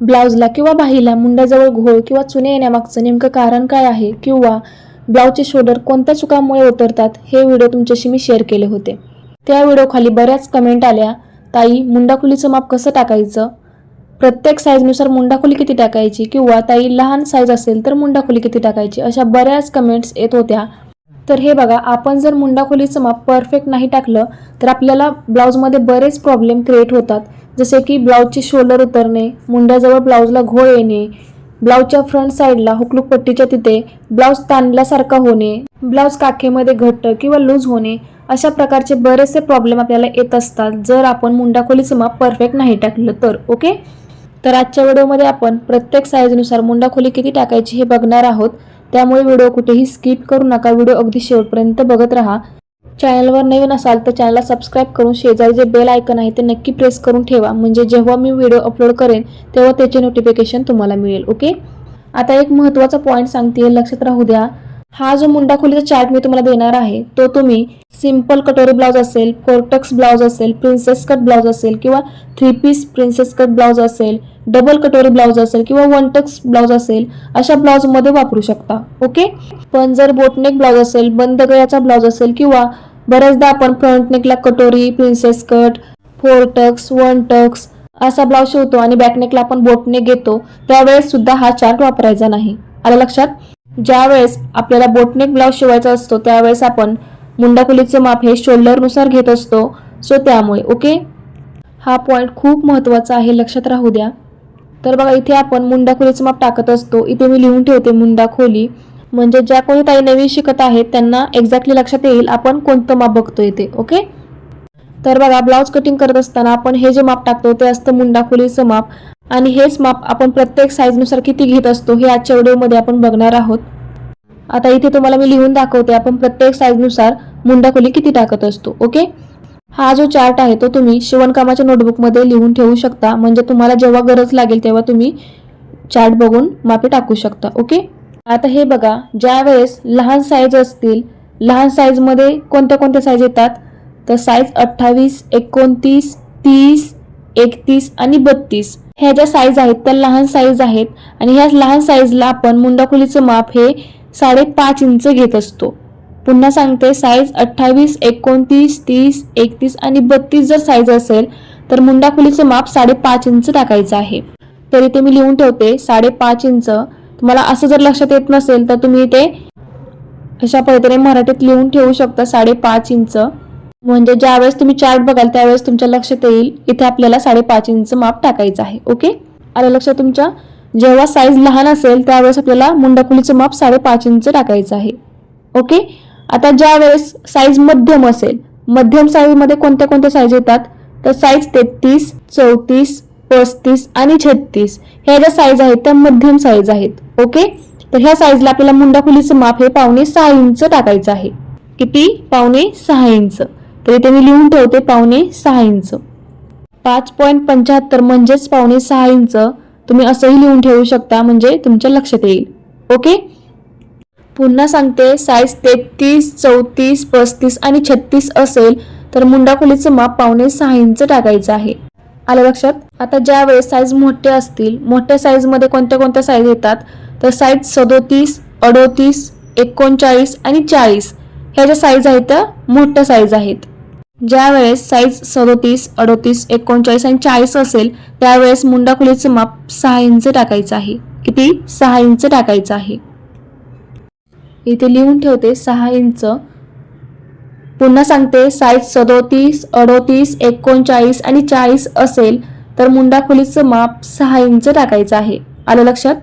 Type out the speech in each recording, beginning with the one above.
ब्लाऊजला किंवा बाहीला मुंड्याजवळ घोळ किंवा चुने येण्यामागचं नेमकं कारण काय आहे किंवा ब्लाऊजचे शोल्डर कोणत्या चुकामुळे उतरतात हे व्हिडिओ तुमच्याशी मी शेअर केले होते. त्या व्हिडिओखाली बऱ्याच कमेंट आल्या ताई मुंडाखोलीचं माप कसं टाकायचं? प्रत्येक साईजनुसार मुंडाखोली किती टाकायची? किंवा ताई लहान साईज असेल तर मुंडाखोली किती टाकायची? अशा बऱ्याच कमेंट्स येत होत्या. तर हे बघा आपण जर मुंडाखोलीचं माप परफेक्ट नाही टाकलं तर आपल्याला ब्लाऊजमध्ये बरेच प्रॉब्लेम क्रिएट होतात. जसे की ब्लाऊजची शोल्डर उतरणे मुंड्याजवळ ब्लाऊजला घोळ येणे ब्लाऊजच्या फ्रंट साईडला हुकलूक पट्टीच्या तिथे ब्लाऊज ताणल्यासारखा होणे ब्लाऊज काखेमध्ये घट्ट किंवा लूज होणे अशा प्रकारचे बरेचसे प्रॉब्लेम आपल्याला येत असतात. जर आपण मुंडाखोलीचं माप परफेक्ट नाही टाकलं तर ओके तर आजच्या व्हिडिओमध्ये आपण प्रत्येक साईजनुसार मुंडाखोली किती टाकायची हे बघणार आहोत. त्यामुळे व्हिडिओ कुठेही स्किप करू नका. व्हिडिओ अगदी शेवटपर्यंत बघत राहा. चॅनलवर नवीन असाल तर चॅनलला सबस्क्राईब करून शेजारी जे बेल आयकन आहे ते नक्की प्रेस करून ठेवा. म्हणजे जेव्हा मी व्हिडिओ अपलोड करेन तेव्हा त्याचे नोटिफिकेशन तुम्हाला मिळेल ओके आता एक महत्त्वाचा पॉईंट सांगते लक्षात राहू द्या. हा जो मुंडाखोलीचा चार्ट मी तुम्हाला देणार आहे तो तुम्ही सिंपल कटोरी ब्लाऊज असेल फोरटक्स ब्लाऊज असेल प्रिन्सेस कट ब्लाऊज असेल किंवा three piece princess cut blouse असेल डबल कटोरी ब्लाऊज असेल किंवा वन टक्स ब्लाऊज असेल अशा ब्लाऊजमध्ये वापरू शकता ओके पण जर बोटनेक ब्लाऊज असेल बंद गळ्याचा ब्लाऊज असेल किंवा बऱ्याचदा आपण फ्रंट नेकला कटोरी princess cut four tucks one tucks असा ब्लाऊज शिवतो आणि बॅकनेकला आपण बोटनेक घेतो त्यावेळेस सुद्धा हा चार्ट वापरायचा नाही. आलं लक्षात? ज्यावेळेस आपल्याला बोटनेक ब्लाऊज शिवायचा असतो त्यावेळेस आपण मुंडाखोलीचे माप हे शोल्डरनुसार घेत असतो. सो त्यामुळे ओके? हा पॉईंट खूप महत्त्वाचा आहे लक्षात राहू द्या. तर बघा इथे आपण मुंडाखोलीचं माप टाकत असतो. इथे मी लिहून ठेवते मुंडाखोली. म्हणजे ज्या कोणी ताई नवीन शिकत आहेत त्यांना एक्झॅक्टली लक्षात येईल आपण कोणतं माप बघतो इथे ओके? तर बघा ब्लाऊज कटिंग करत असताना आपण हे जे माप टाकतो ते असतं मुंडाखोलीचं माप. आणि हेच माप आपण प्रत्येक साईजनुसार किती घेत असतो हे आजच्या व्हिडिओमध्ये आपण बघणार आहोत. आता इथे तुम्हाला मी लिहून दाखवते आपण प्रत्येक साईजनुसार मुंडाखोली किती टाकत असतो ओके? हा जो चार्ट आहे तो तुम्ही शिवणकामाच्या नोटबुकमध्ये लिहून ठेवू शकता म्हणजे तुम्हाला जेव्हा गरज लागेल तेव्हा तुम्ही चार्ट बघून मापे टाकू शकता ओके? आता हे बघा ज्या वेळेस लहान साईज असतील लहान साईजमध्ये कोणत्या कोणत्या साईज येतात? तर साईज अठ्ठावीस एकोणतीस तीस एकतीस आणि बत्तीस. ह्या ज्या साईज आहेत त्या लहान साईज आहेत आणि ह्या लहान साईजला आपण मुंडाखोलीचं माप हे साडेपाच इंच घेत असतो. पुन्हा सांगते साईज अठ्ठावीस एकोणतीस तीस एकतीस आणि बत्तीस जर साईज असेल तर मुंडाखोलीचं माप साडेपाच इंच टाकायचं आहे. तर इथे मी लिहून ठेवते साडेपाच इंच. तुम्हाला असं जर लक्षात येत नसेल तर तुम्ही ते अशा पद्धतीने मराठीत लिहून ठेवू शकता साडेपाच इंच. म्हणजे ज्यावेळेस तुम्ही चार्ट बघाल त्यावेळेस तुमच्या लक्षात येईल इथे आपल्याला साडेपाच इंच माप टाकायचं आहे ओके आलं लक्षात तुमच्या? जेव्हा साईज लहान असेल त्यावेळेस आपल्याला मुंडाखुलीचं माप साडेपाच इंच टाकायचं आहे ओके आता ज्या वेळेस साईज मध्यम असेल मध्यम साईजमध्ये कोणत्या कोणत्या साईज येतात? तर साईज तेहतीस चौतीस पस्तीस आणि छत्तीस ह्या ज्या साईज आहेत त्या मध्यम साईज आहेत ओके तर ह्या साईजला आपल्याला मुंडाखुलीचं माप हे पावणे सहा इंच टाकायचं आहे. किती? पावणे सहा इंच. तर इथे मी लिहून ठेवते पावणे सहा इंच. पाच पॉईंट पंच्याहत्तर म्हणजेच पावणे सहा इंच. तुम्ही असंही लिहून ठेवू शकता म्हणजे तुमच्या लक्षात येईल. ओके? पुन्हा सांगते साईज तेहतीस चौतीस पस्तीस आणि छत्तीस असेल तर मुंडाखोलीचं माप पावणे सहा इंच टाकायचं आहे. आलं लक्षात? आता ज्या वेळेस साईज मोठे असतील मोठ्या साईजमध्ये कोणत्या कोणत्या साईज येतात? तर साईज सदोतीस अडोतीस एकोणचाळीस आणि चाळीस. ह्या ज्या साईज आहेत त्या मोठ्या साईज आहेत. ज्या वेळेस साईज सदोतीस अडोतीस एकोणचाळीस आणि चाळीस असेल त्यावेळेस मुंडाखोलीचं माप सहा इंच टाकायचं आहे. किती? सहा इंच टाकायचं आहे. इथे लिहून ठेवते सहा इंच. पुन्हा सांगते साईज सदोतीस अडोतीस एकोणचाळीस आणि चाळीस असेल तर मुंडाखोलीचं माप सहा इंच टाकायचं आहे. आलं लक्षात?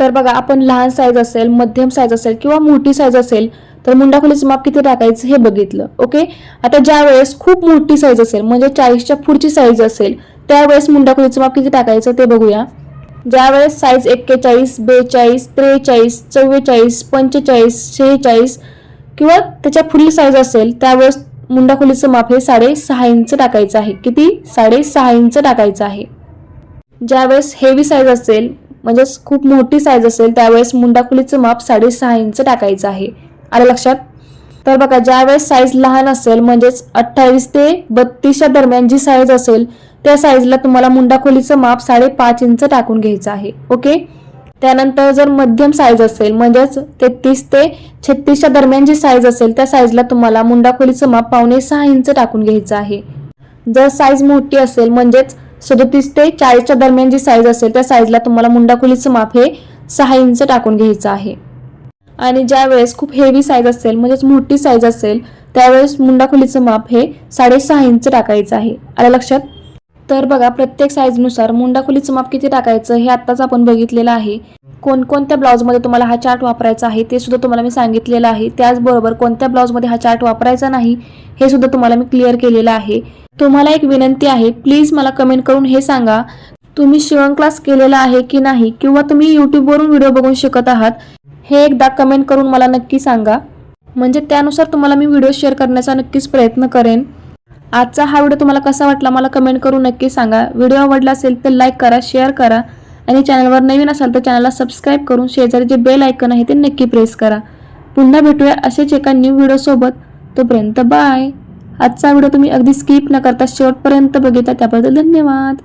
तर बघा आपण लहान साईज असेल मध्यम साईज असेल किंवा मोठी साईज असेल तर मुंडाखोलीचं माप किती टाकायचं हे बघितलं ओके? आता ज्या वेळेस खूप मोठी साईज असेल म्हणजे चाळीसच्या पुढची साईज असेल त्यावेळेस मुंडाखोलीचं माप किती टाकायचं ते बघूया. ज्यावेळेस साईज एक्केचाळीस बेचाळीस त्रेचाळीस चव्वेचाळीस पंचेचाळीस शेहेचाळीस किंवा त्याच्या पुढील साईज असेल त्यावेळेस मुंडाखोलीचं माप हे साडेसहा इंच टाकायचं आहे. किती? साडेसहा इंच टाकायचं आहे. ज्यावेळेस हेवी साईज असेल म्हणजेच खूप मोठी साईज असेल त्यावेळेस मुंडाखोलीचं माप साडेसहा इंच टाकायचं आहे. आलं लक्षात? तर बघा ज्यावेळेस साईज लहान असेल म्हणजेच अठ्ठावीस ते बत्तीसच्या दरम्यान जी साईज असेल त्या साईजला तुम्हाला मुंडा खोलीचं माप साडेपाच इंच टाकून घ्यायचं आहे. ओके? त्यानंतर जर मध्यम साईज असेल म्हणजेच तेहतीस ते छत्तीसच्या दरम्यान जी साईज असेल त्या साईजला तुम्हाला मुंडा खोलीचं माप पावणे सहा इंच टाकून घ्यायचं आहे. जर साईज मोठी असेल म्हणजेच सदोतीस ते चाळीसच्या दरम्यान जी साईज असेल त्या साईजला तुम्हाला मुंडा खोलीचं माप हे सहा इंच टाकून घ्यायचं आहे. आणि ज्या वेळेस खूप हेवी साईज असेल म्हणजेच मोठी साईज असेल त्यावेळेस मुंडाखोलीचं माप हे साडेसहा इंच टाकायचं आहे. आलं लक्षात? तर बघा प्रत्येक साईजनुसार मुंडाखोलीचं माप किती टाकायचं हे आत्ताच आपण बघितलेलं आहे. कोणकोणत्या ब्लाऊजमध्ये तुम्हाला हा चार्ट वापरायचा आहे ते सुद्धा तुम्हाला मी सांगितलेलं आहे. त्याचबरोबर कोणत्या ब्लाऊजमध्ये हा चार्ट वापरायचा नाही हे सुद्धा तुम्हाला मी क्लिअर केलेलं आहे. तुम्हाला एक विनंती आहे प्लीज मला कमेंट करून हे सांगा तुम्ही शिवण क्लास केलेला आहे की नाही किंवा तुम्ही यूट्यूबवरून व्हिडिओ बघून शिकत आहात हे एकदा कमेंट करून मला नक्की सांगा. म्हणजे त्यानुसार तुम्हाला मी व्हिडिओ शेअर करण्याचा नक्कीच प्रयत्न करेन. आजचा हा व्हिडिओ तुम्हाला कसा वाटला मला कमेंट करून नक्की सांगा. व्हिडिओ आवडला असेल तर लाईक करा शेअर करा आणि चॅनलवर नवीन असाल तर चॅनलला सबस्क्राईब करून शेजारी जे बेल आयकन आहे ते नक्की प्रेस करा. पुन्हा भेटूया असेच एका न्यू व्हिडिओसोबत तोपर्यंत बाय आजचा व्हिडिओ तुम्ही अगदी स्किप न करता शेवटपर्यंत बघितला त्याबद्दल धन्यवाद.